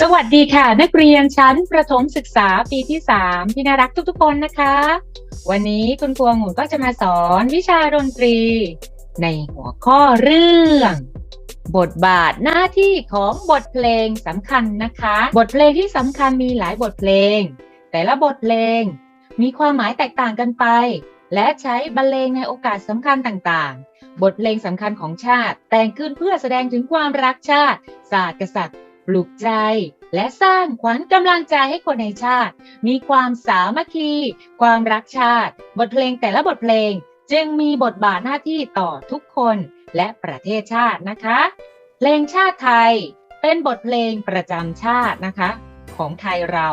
สวัสดีค่ะ นักเรียนชั้นประถมศึกษาปีที่ 3 ที่น่ารักทุกๆคนนะคะ วันนี้คุณครูองุ่นก็จะมาสอนวิชาดนตรี ในหัวข้อเรื่อง บทบาทหน้าที่ของบทเพลงสำคัญนะคะ บทเพลงที่สำคัญมีหลายบทเพลง แต่ละบทเพลง มีความหมายแตกต่างกันไป และใช้บรรเลงในโอกาสสำคัญต่างๆ บทเพลงสำคัญของชาติ แต่งขึ้นเพื่อแสดงถึงความรักชาติ ศาสตร์กษัตริย์ ปลุกใจ และสร้างขวัญกำลังใจให้คนในชาติ มีความสามัคคี ความรักชาติ บทเพลงแต่ละบทเพลง จึงมีบทบาทหน้าที่ต่อทุกคนและประเทศชาตินะคะ เพลงชาติไทย เป็นบทเพลงประจำชาตินะคะ ของไทยเรา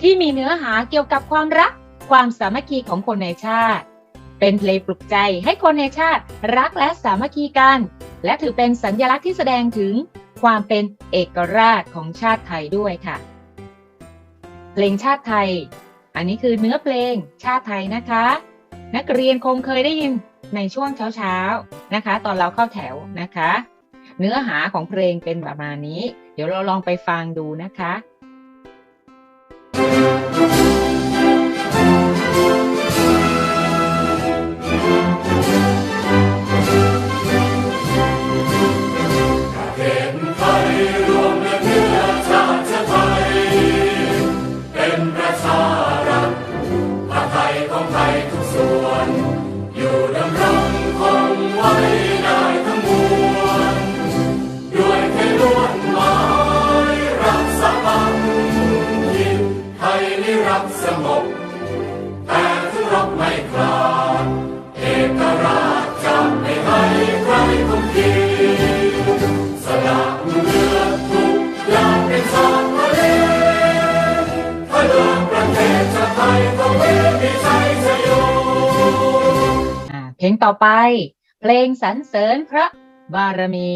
ที่มีเนื้อหาเกี่ยวกับความรัก ความสามัคคีของคนในชาติ เป็นเพลงปลุกใจให้คนในชาติ รักและสามัคคีกัน และถือเป็นสัญลักษณ์ที่แสดงถึง ความเป็นเอกราชของชาติไทยด้วยค่ะ เพลงชาติไทย อันนี้คือเนื้อเพลงชาติไทยนะคะ นักเรียนคงเคยได้ยินในช่วงเช้าๆนะคะ ตอนเราเข้าแถวนะคะ เนื้อหาของเพลงเป็นประมาณนี้ เดี๋ยวเราลองไปฟังดูนะคะ ทุกส่วน อยู่ดำรงคงไว้ได้ทั้งมวลด้วยไทยล้วดหมายรักษาพันยินไทยนิรักสงบแต่ถึงรบไม่ ลงต่อไป เพลงสรรเสริญพระบารมี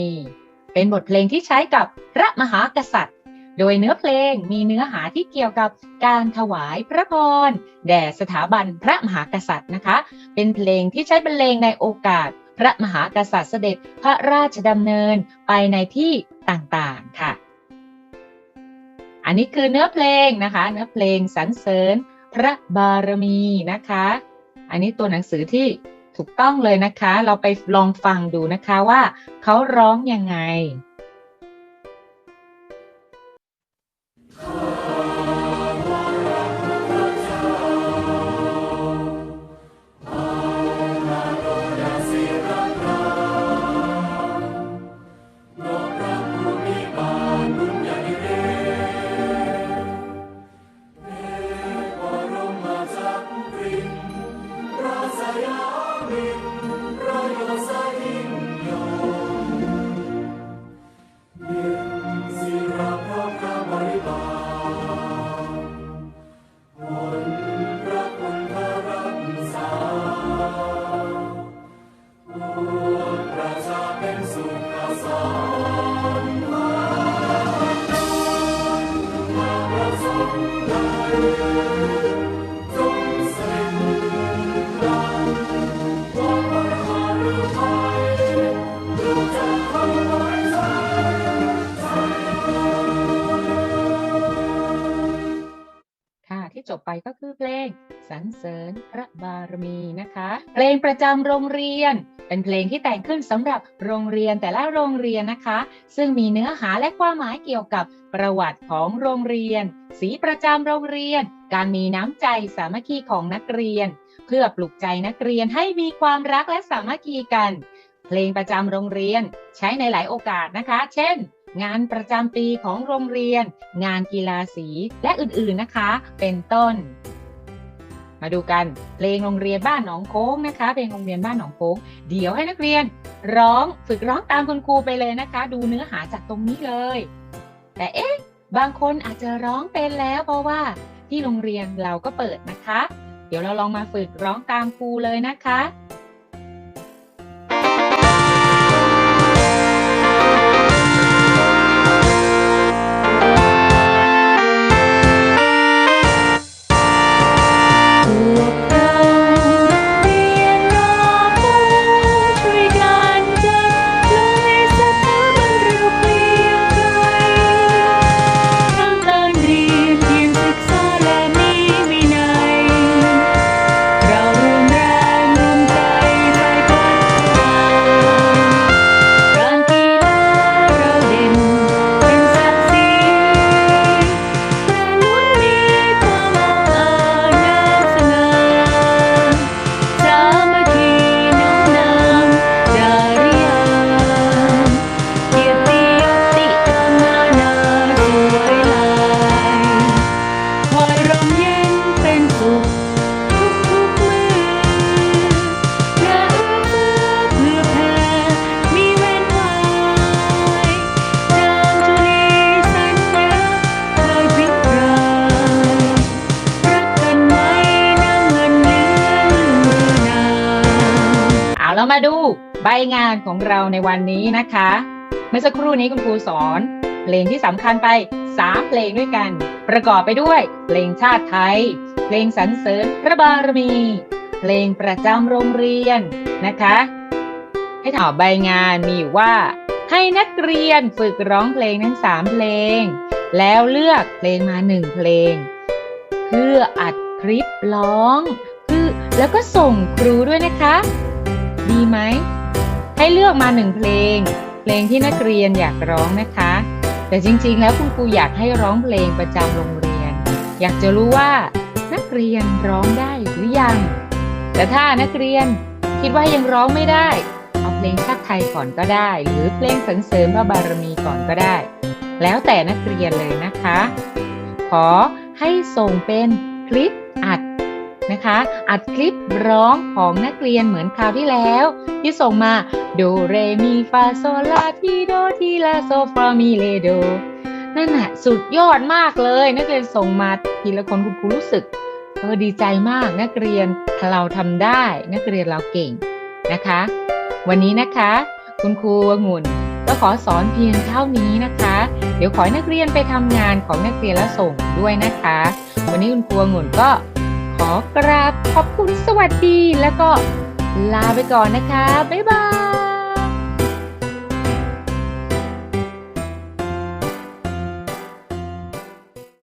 เป็นบทเพลงที่ใช้กับพระมหากษัตริย์ โดยเนื้อเพลงมีเนื้อหาที่เกี่ยวกับการถวายพระพรแด่สถาบันพระมหากษัตริย์นะคะ เป็นเพลงที่ใช้บรรเลงในโอกาส พระมหากษัตริย์เสด็จพระราชดำเนินไปในที่ต่างๆค่ะ อันนี้คือเนื้อเพลงนะคะ เนื้อเพลงสรรเสริญพระบารมีนะคะ อันนี้ตัวหนังสือที่ ถูกต้องเลยนะคะ เราไปลองฟังดูนะคะว่าเขาร้องยังไง พ ไปก็คือเพลงสรรเสริญพระบารมีนะคะ เพลงประจำโรงเรียน เป็นเพลงที่แต่งขึ้นสำหรับโรงเรียนแต่ละโรงเรียนนะคะ ซึ่งมีเนื้อหาและความหมายเกี่ยวกับประวัติของโรงเรียน สีประจำโรงเรียน การมีน้ำใจสามัคคีของนักเรียน เพื่อปลุกใจนักเรียนให้มีความรักและสามัคคีกัน เพลงประจำโรงเรียน ใช้ในหลายโอกาสนะคะ เช่น งานประจำปีของโรงเรียน งานกีฬาสีและอื่นๆนะคะ เป็นต้น มาดูกันเพลงโรงเรียนบ้านหนองโค้งนะคะเพลงโรงเรียนบ้านหนองโค้งเดี๋ยวให้นักเรียน ร้องฝึกร้องตามคุณครูไปเลยนะคะ ดูเนื้อหาจากตรงนี้เลย แต่เอ๊ะบางคนอาจจะร้องเป็นแล้วเพราะว่าที่โรงเรียนเราก็เปิดนะคะ เดี๋ยวเราลองมาฝึกร้องตามครูเลยนะคะ เรามาดูใบงานของเราในวันนี้นะคะ เมื่อสักครู่นี้คุณครูสอนเพลงที่สำคัญไป 3 เพลงด้วยกัน ประกอบไปด้วย เพลงชาติไทย เพลงสรรเสริญพระบารมี เพลงประจำโรงเรียนนะคะ ให้ถามใบงานมีอยู่ว่า ให้นักเรียนฝึกร้องเพลงทั้ง 3 เพลง แล้วเลือกเพลงมา 1 เพลง เพื่ออัดคลิปร้อง คือแล้วก็ส่งครูด้วยนะคะ ดีไหม ให้เลือกมาหนึ่งเพลง เพลงที่นักเรียนอยากร้องนะคะ แต่จริงๆ แล้วคุณครูอยากให้ร้องเพลงประจำโรงเรียน อยากจะรู้ว่านักเรียนร้องได้หรือยัง แต่ถ้านักเรียนคิดว่ายังร้องไม่ได้ เอาเพลงชาติไทยก่อนก็ได้ หรือเพลงสรรเสริญพระบารมีก่อนก็ได้ แล้วแต่นักเรียนเลยนะคะ ขอให้ส่งเป็นคลิปอัด นะคะ อัดคลิปร้องของนักเรียนเหมือนคราวที่แล้ว ที่ส่งมาโดเรมีฟาโซลาทีโดทีลาโซฟามีเลโดนั่นน่ะสุดยอดมากเลย นักเรียนส่งมาทีละคนคุณครูรู้สึกเออดีใจมากนักเรียนเราทำได้ นักเรียนเราเก่งนะคะ วันนี้นะคะ คุณครูองุ่นก็ขอสอนเพียงเท่านี้นะคะ เดี๋ยวขอให้นักเรียนไปทำงานของนักเรียนแล้วส่งด้วยนะคะ วันนี้คุณครูองุ่นก็ ขอกราบขอบคุณสวัสดีแล้วก็ลาไปก่อนนะคะ บ๊ายบาย